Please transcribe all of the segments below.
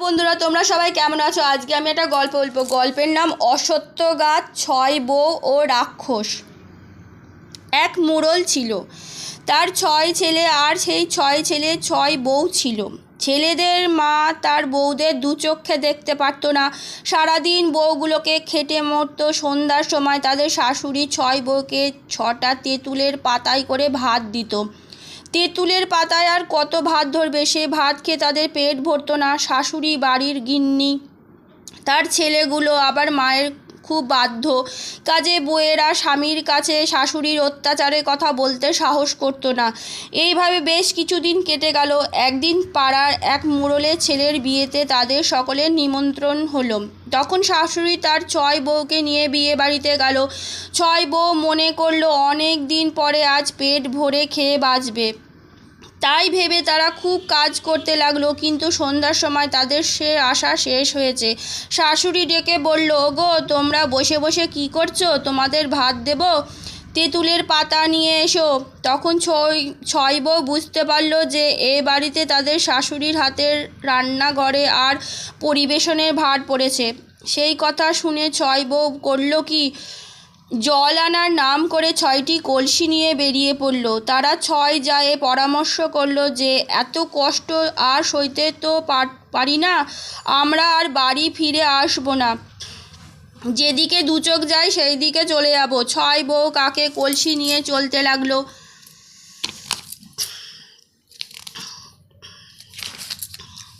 বন্ধুরা, তোমরা সবাই কেমন আছো? আজকে আমি একটা গল্প বলব। গল্পের নাম অসত্য গাছ, ছয় বউ ও রাক্ষস। এক মুরল ছিল। তার ছয় ছেলে আর সেই ছয় ছেলে ছয় বউ ছিল। ছেলেদের মা তার বউদের দু চক্ষে দেখতে পারতো না। সারাদিন বউগুলোকে খেটে মরতো। সন্ধ্যার সময় তাদের শাশুড়ি ছয় বউকে ছটা তেঁতুলের পাতায় করে ভাত দিত। তেঁতুলের পাতায় আর কত ভাত ধরবে? সে ভাত খেয়ে তাদের পেট ভরত না। শাশুড়ি বাড়ির গিন্নি। তার ছেলেগুলো আবার মায়ের খুব বাধ্য। কাজে বউয়েরা স্বামীর কাছে শাশুড়ির অত্যাচারের কথা বলতে সাহস করতো না। এইভাবে বেশ কিছুদিন কেটে গেল। একদিন পাড়ার এক মুরলের ছেলের বিয়েতে তাদের সকলের নিমন্ত্রণ হলো। তখন শাশুড়ি তার ছয় বউকে নিয়ে বিয়ে বাড়িতে গেল। ছয় বউ মনে করল, অনেক দিন পরে আজ পেট ভরে খেয়ে বাঁচবে। তাই ভেবে তারা খুব কাজ করতে লাগল, কিন্তু সন্ধ্যার সময় তাদের সে আশা শেষ হয়েছে। শাশুড়ি ডেকে বলল গো তোমরা বসে বসে কি করছ? তোমাদের ভাত দেব? তেঁতুলের পাতা নিয়ে এসো। তখন ছয় ছয় বউ বুঝতে পারল যে এ বাড়িতে তাদের শাশুড়ির হাতের রান্নাঘরে আর পরিবেশনের ভার পড়েছে। সেই কথা শুনে ছয় বউ করল কি? জল আনার নাম করে ছয়টি কলসি নিয়ে বেরিয়ে পড়ল। তারা ছয় যায় পরামর্শ করল যে, এত কষ্ট আর সইতে তো পার- না। আমরা আর বাড়ি ফিরে আসব না। যেদিকে দু চোখ যায় সেই দিকে চলে যাব। ছয় বউ কাকে কলসি নিয়ে চলতে লাগল?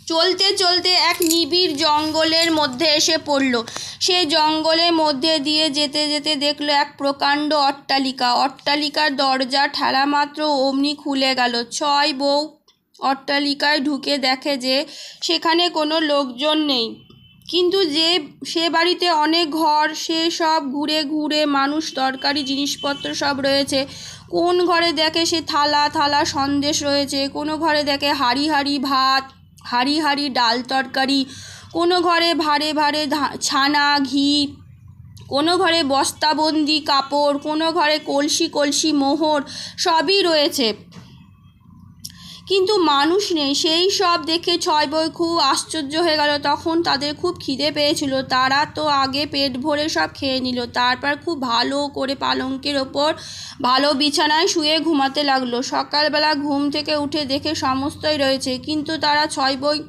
চলতে চলতে এক নিবিড় জঙ্গলের মধ্যে এসে পড়ল। সে জঙ্গলের মধ্যে দিয়ে যেতে যেতে দেখল এক প্রকাণ্ড অট্টালিকা। অট্টালিকার দরজা ঠেলা মাত্র অমনি খুলে গেল। ছয় বউ অট্টালিকায় ঢুকে দেখে যে সেখানে কোনো লোকজন নেই। কিন্তু যে, সে বাড়িতে অনেক ঘর, সে সব ঘুরে ঘুরে মানুষ দরকারি জিনিসপত্র সব রয়েছে। কোন ঘরে দেখে সে থালা থালা সন্দেশ রয়েছে? কোনো ঘরে দেখে হাঁড়ি হাঁড়ি, ভাত হাঁড়ি হাঁড়ি, ডাল তরকারি, কোনো ঘরে ভারে ভারে ছানা, ঘি, কোনো ঘরে বস্তাবন্দি কাপড়, কোনো ঘরে কলসি কলসি মোহর, সবই রয়েছে। কিন্তু মানুষ নেই। সেই সব দেখে ছয় বই খুব আশ্চর্য হয়ে গেল। তখন তাদের খুব খিদে পেয়েছিল। তারা তো আগে পেট ভরে সব খেয়ে নিল। তারপর খুব ভালো করে পালঙ্কের ওপর ভালো বিছানায় শুয়ে ঘুমাতে লাগল। সকালবেলা ঘুম থেকে উঠে দেখে সমস্তই রয়েছে। কিন্তু তারা ছয় বই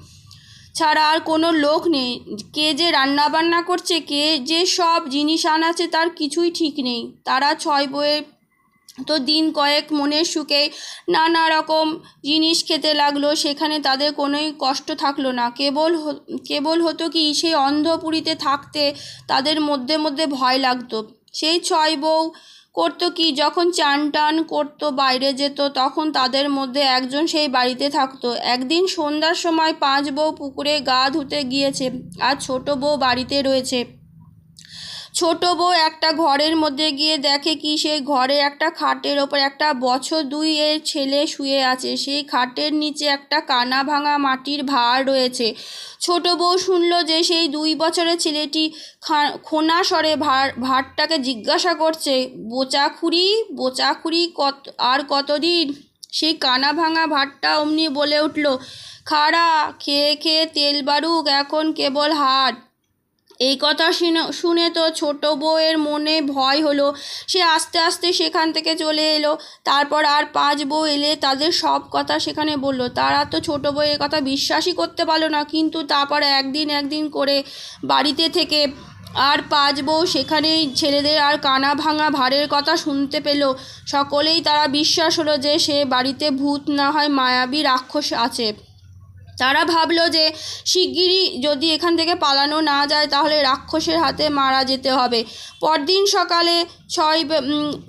ছাড়া আর কোনো লোক নেই। কে যে রান্না বান্না করছে, কে যে সব জিনিস আনাছে তার কিছুই ঠিক নেই। তারা ছয় বইয়ের তো দিন কয়েক মনের সুখে নানা রকম জিনিস খেতে লাগল, সেখানে তাদের কোনোই কষ্ট থাকল না। কেবল কেবল হতো কি সেই অন্ধপুরীতে থাকতে তাদের মধ্যে মধ্যে ভয় লাগতো। সেই ছয় বউ করতো কি, যখন চান টান করতো বাইরে যেত, তখন তাদের মধ্যে একজন সেই বাড়িতে থাকতো। একদিন সন্ধ্যার সময় পাঁচ বউ পুকুরে গা ধুতে গিয়েছে আর ছোট বউ বাড়িতে রয়েছে। ছোট বউ একটা ঘরের মধ্যে গিয়ে দেখে কি সেই ঘরে একটা খাটের ওপর একটা বছর দুই এর ছেলে শুয়ে আছে। সেই খাটের নিচে একটা কানা ভাঙা মাটির ভাঁড় রয়েছে। ছোট বউ শুনলো যে সেই দুই বছরের ছেলেটি খোনা স্বরে ভাঁড় ভাঁড়টাকে জিজ্ঞাসা করছে, বোচাখুরি বোচাখুরি কত, আর কতদিন? সেই কানা ভাঙা ভাতটা অমনি বলে উঠল, খাড়া, খেয়ে খেয়ে তেল বারুক এখন কেবল হাট এই কথা শুনে তো ছোট বউয়ের মনে ভয় হলো। সে আস্তে আস্তে সেখান থেকে চলে এলো। তারপর আর পাঁচ বউ এলে তাদের সব কথা সেখানে বলল। তারা তো ছোট বউয়ের কথা বিশ্বাসই করতে পারল না। কিন্তু তারপর একদিন একদিন করে বাড়িতে থেকে আর পাঁচ বউ সেখানেই ছেলেদের আর কানা ভাঙা ভারের কথা শুনতে পেল। সকলেই তারা বিশ্বাস হলো যে সে বাড়িতে ভূত না হয় মায়াবী রাক্ষস আছে। তারা ভাবলো যে শিগগিরই যদি এখান থেকে পালানো না যায়, তাহলে রাক্ষসের হাতে মারা যেতে হবে। পরদিন সকালে ছয়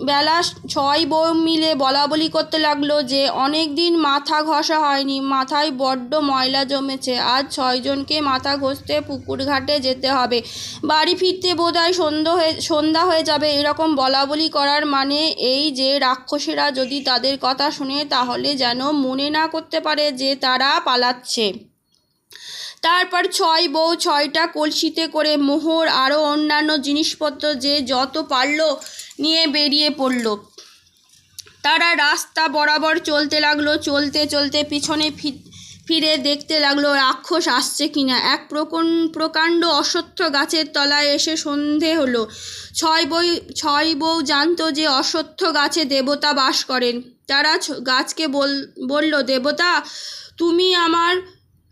বেলা ছয় বউ মিলে বলা বলি করতে লাগল যে অনেক দিন মাথা ঘষা হয়নি, মাথায় বড্ড ময়লা জমেছে, আজ ছয়জনকে মাথা ঘষতে পুকুর ঘাটে যেতে হবে। বাড়ি ফিরতে বোধহয় সন্ধ্যা হয়ে সন্ধ্যা হয়ে যাবে এরকম বলা বলি করার মানে এই যে রাক্ষসেরা যদি তাদের কথা শুনে, তাহলে যেন মনে না করতে পারে যে তারা পালাচ্ছে। তারপর ছয় বউ, ছয়টা কলসিতে করে মোহর, আরও অন্যান্য জিনিসপত্র যে যত পারল নিয়ে বেরিয়ে পড়ল। তারা রাস্তা বরাবর চলতে লাগল, চলতে চলতে পিছনে ফিরে দেখতে লাগল, রাক্ষস আসছে কিনা। এক প্রকন, প্রকাণ্ড অশ্বত্থ গাছের তলায় এসে সন্ধে হলো। ছয় বই, ছয় বউ জানতো যে অশ্বত্থ গাছে দেবতা বাস করেন। তারা গাছকে বল, বলল, দেবতা তুমি আমার,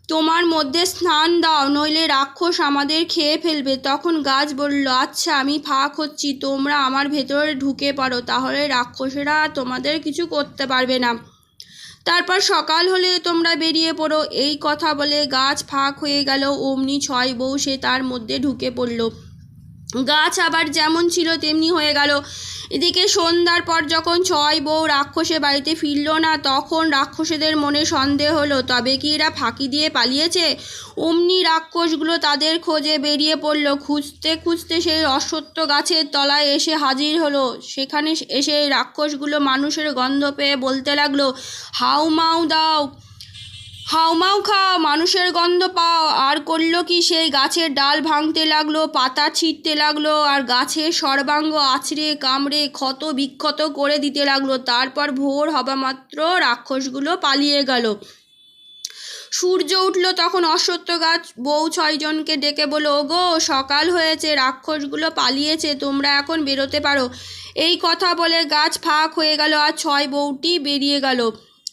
তোমার মধ্যে স্নান দাও, নইলে রাক্ষস আমাদের খেয়ে ফেলবে। তখন গাছ বলল আচ্ছা আমি ফাঁক হচ্ছি, তোমরা আমার ভেতরে ঢুকে পারো তাহলে রাক্ষসেরা তোমাদের কিছু করতে পারবে না। তারপর সকাল হলে তোমরা বেরিয়ে পড়ো। এই কথা বলে গাছ ফাঁক হয়ে গেল, অমনি ছয় বউ সে তার মধ্যে ঢুকে পড়ল। গাছ আবার যেমন ছিল, তেমনি হয়ে গেল। এদিকে সন্ধ্যার পর যখন ছয় বউ রাক্ষসে বাড়িতে ফিরল না, তখন রাক্ষসেদের মনে সন্দেহ হলো, তবে কি এরা ফাঁকি দিয়ে পালিয়েছে? অমনি রাক্ষসগুলো তাদের খোঁজে বেরিয়ে পড়ল। খুঁজতে খুঁজতে সেই অশ্বত্থ গাছের তলায় এসে হাজির হলো। সেখানে এসে রাক্ষসগুলো মানুষের গন্ধ পেয়ে বলতে লাগল, হাউ মাউ দাও। হাউমাউ খাও মানুষের গন্ধ পাও, আর করল কি সেই গাছের ডাল ভাঙতে লাগল, পাতা ছিঁড়তে লাগল, আর গাছের সর্বাঙ্গ আছড়ে, কামড়ে, ক্ষত বিক্ষত করে দিতে লাগল। তারপর ভোর হবা মাত্র রাক্ষসগুলো পালিয়ে গেল। সূর্য উঠল তখন অশ্বত্থ গাছ, বউ ছয়জনকে ডেকে বলো ওগো, সকাল হয়েছে, রাক্ষসগুলো পালিয়েছে, তোমরা এখন বেরোতে পারো। এই কথা বলে গাছ ফাঁক হয়ে গেল, আর ছয় বউটি বেরিয়ে গেল।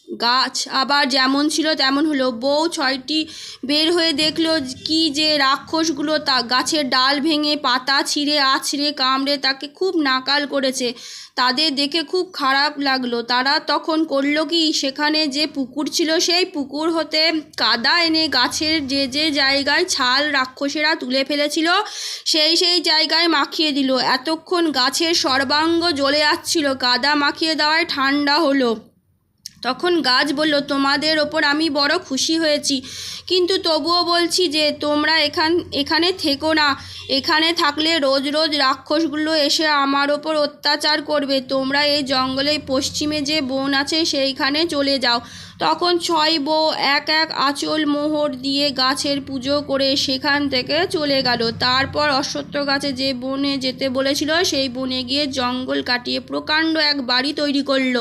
গাছ আবার যেমন ছিল তেমন হলো। বউ ছয়টি বের হয়ে দেখল কি যে রাক্ষসগুলো তা গাছের ডাল ভেঙে পাতা ছিঁড়ে আছড়ে কামড়ে তাকে খুব নাকাল করেছে। তাদের দেখে খুব খারাপ লাগল। তারা তখন করল কি? সেখানে যে পুকুর ছিল সেই পুকুর হতে কাদা এনে গাছের যে যে জায়গায় ছাল রাক্ষসেরা তুলে ফেলেছিল, সেই সেই জায়গায় মাখিয়ে দিল। এতক্ষণ গাছের সর্বাঙ্গ জ্বলে যাচ্ছিল কাদা মাখিয়ে দেওয়ায় ঠান্ডা হলো। তখন গাছ বলল, তোমাদের ওপর আমি বড় খুশি হয়েছি। কিন্তু তবুও বলছি যে, তোমরা এখান, এখানে থেকো না। এখানে থাকলে রোজ রোজ রাক্ষসগুলো এসে আমার ওপর অত্যাচার করবে। তোমরা এই জঙ্গলে পশ্চিমে যে বন আছে, সেইখানে চলে যাও। তখন ছয় বউ, এক এক আঁচল মোহর দিয়ে গাছের পুজো করে সেখান থেকে চলে গেল। তারপর অশ্বত্থ গাছে যে বনে যেতে বলেছিল, সেই বনে গিয়ে জঙ্গল কাটিয়ে প্রকাণ্ড এক বাড়ি তৈরি করল।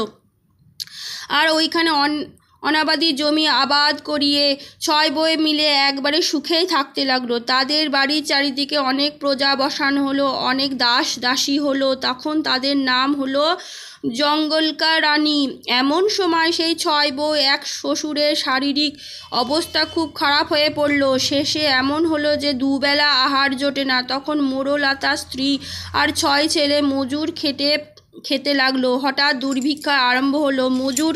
আর ওইখানে অন, অনাবাদি জমি আবাদ করিয়ে ছয় বয়ে মিলে একবারে সুখেই থাকতে লাগল। তাদের বাড়ির চারিদিকে অনেক প্রজা বসানো হলো, অনেক দাস দাসী হলো, তখন তাদের নাম হলো জঙ্গলকা রানী। এমন সময় সেই ছয় বউ এক শ্বশুরের শারীরিক অবস্থা খুব খারাপ হয়ে পড়ল। শেষে এমন হলো যে দুবেলা আহার জোটে না, তখন মোড়লাতা স্ত্রী আর ছয় ছেলে মজুর খেটে খেতে লাগল। হঠাৎ দুর্ভিক্ষা আরম্ভ হলো। মজুর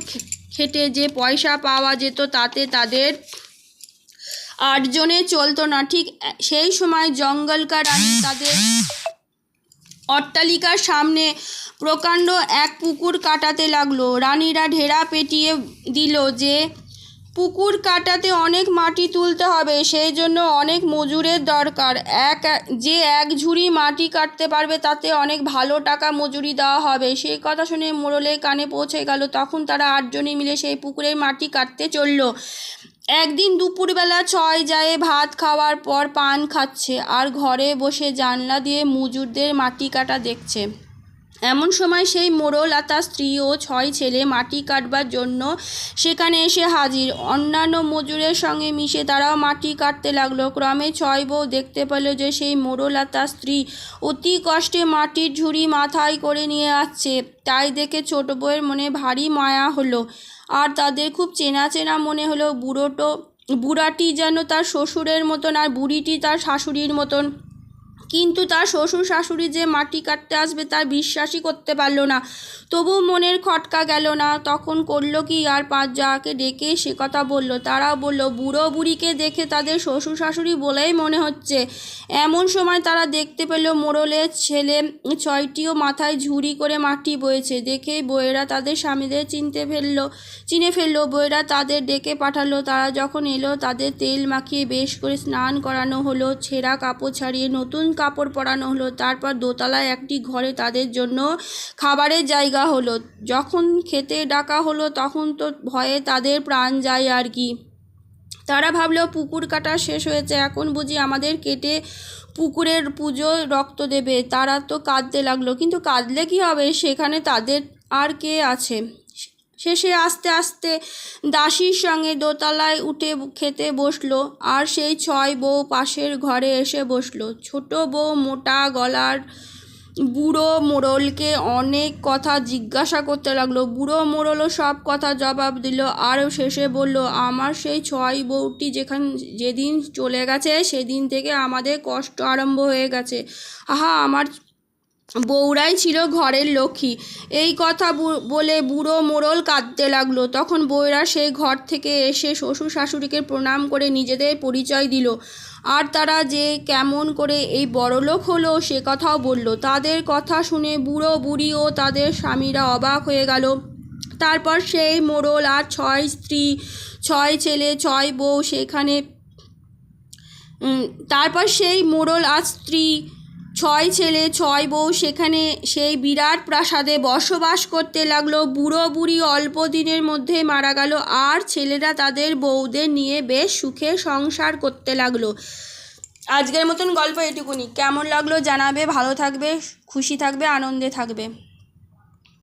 খেটে যে পয়সা পাওয়া যেত তাতে তাদের আটজনে চলতো না। ঠিক সেই সময় জঙ্গলকার রানী তাদের অট্টালিকার সামনে প্রকাণ্ড এক পুকুর কাটাতে লাগল। রানীরা ঢেরা পেটিয়ে দিল যে পুকুর কাটাতে অনেক মাটি তুলতে হবে, সেই জন্য অনেক মজুরের দরকার। এক, যে এক ঝুড়ি মাটি কাটতে পারবে, তাতে অনেক ভালো টাকা মজুরি দেওয়া হবে। সেই কথা শুনে মোড়লের কানে পৌঁছে গেল, তখন তারা আটজনে মিলে সেই পুকুরের মাটি কাটতে চলল। একদিন দুপুরবেলা ছয় যায় ভাত খাওয়ার পর পান খাচ্ছে, আর ঘরে বসে জানলা দিয়ে মজুরদের মাটি কাটা দেখছে। এমন সময় সেই মোড়ল আর তার স্ত্রী ও ছয় ছেলে মাটি কাটবার জন্য সেখানে এসে হাজির। অন্যান্য মজুরের সঙ্গে মিশে তারাও মাটি কাটতে লাগল। ক্রমে ছয় বউ দেখতে পেল যে সেই মোড়ল আর তার স্ত্রী অতি কষ্টে মাটির ঝুড়ি মাথায় করে নিয়ে আসছে। তাই দেখে ছোট বউয়ের মনে ভারী মায়া হলো আর তাদের খুব চেনা চেনা মনে হলো, বুড়োটো বুড়াটি যেন তার শ্বশুরের মতন আর বুড়িটি তার শাশুড়ির মতন। কিন্তু তার শ্বশুর শাশুড়ি যে মাটি কাটতে আসবে তার বিশ্বাসই করতে পারল না। তবু মনের খটকা গেল না। তখন করল কি আর পাঁচ যাকে ডেকে সে কথা বলল। তারা বলল, বুড়ো বুড়িকে দেখে তাদের শ্বশুর শাশুড়ি বলেই মনে হচ্ছে। এমন সময় তারা দেখতে পেল মোড়লের ছেলে ছয়টিও মাথায় ঝুড়ি করে মাটি বয়েছে। দেখেই বইয়েরা তাদের স্বামীদের চিনতে ফেলল, চিনে ফেলল। বইয়েরা তাদের ডেকে পাঠালো। তারা যখন এলো, তাদের তেল মাখিয়ে বেশ করে স্নান করানো হলো। ছেঁড়া কাপড় ছাড়িয়ে নতুন কাপড় পরানো হলো, তারপর দোতলায় একটি ঘরে তাদের জন্য খাবারের জায়গা হলো। যখন খেতে ডাকা হলো, তখন তো ভয়ে তাদের প্রাণ যায় আর কি। তারা ভাবলো, পুকুর কাটা শেষ হয়েছে, এখন বুঝি আমাদের কেটে পুকুরের পুজো রক্ত দেবে। তারা তো কাঁদতে লাগল, কিন্তু কাঁদলে কি হবে? সেখানে তাদের আর কে আছে? শেষে আস্তে আস্তে দাসীর সঙ্গে দোতলায় উঠে খেতে বসল, আর সেই ছয় বউ পাশের ঘরে এসে বসল। ছোট বউ মোটা গলার বুড়ো মোড়লকে অনেক কথা জিজ্ঞাসা করতে লাগল। বুড়ো মোড়লও সব কথা জবাব দিল, আর শেষে বলল, আমার সেই ছয় বউটি যেখান, যেদিন চলে গেছে, সেদিন থেকে আমাদের কষ্ট আরম্ভ হয়ে গেছে। আহা, আমার বউরাই ছিল ঘরের লক্ষ্মী। এই কথা বলে বুড়ো মোড়ল কাঁদতে লাগল। তখন বউরা সেই ঘর থেকে এসে শ্বশুর শাশুড়িকে প্রণাম করে নিজেদের পরিচয় দিল। আর তারা যে কেমন করে এই বড়লোক হলো সে কথাও বলল। তাদের কথা শুনে বুড়ো বুড়ি ও তাদের স্বামীরা অবাক হয়ে গেল। তারপর সেই মোড়ল আর ছয় স্ত্রী, ছয় ছেলে, ছয় বউ সেখানে তারপর সেই মোড়ল আর স্ত্রী ছয় ছেলে, ছয় বউ, সেখানে সেই বিরাট প্রাসাদে বসবাস করতে লাগল। বুড়ো বুড়ি অল্প দিনের মধ্যে মারা গেল। আর ছেলেরা তাদের বউদের নিয়ে বেশ সুখে সংসার করতে লাগল। আজকের মতন গল্প এটুকুনি। কেমন লাগল জানাবে, ভালো থাকবে, খুশি থাকবে, আনন্দে থাকবে।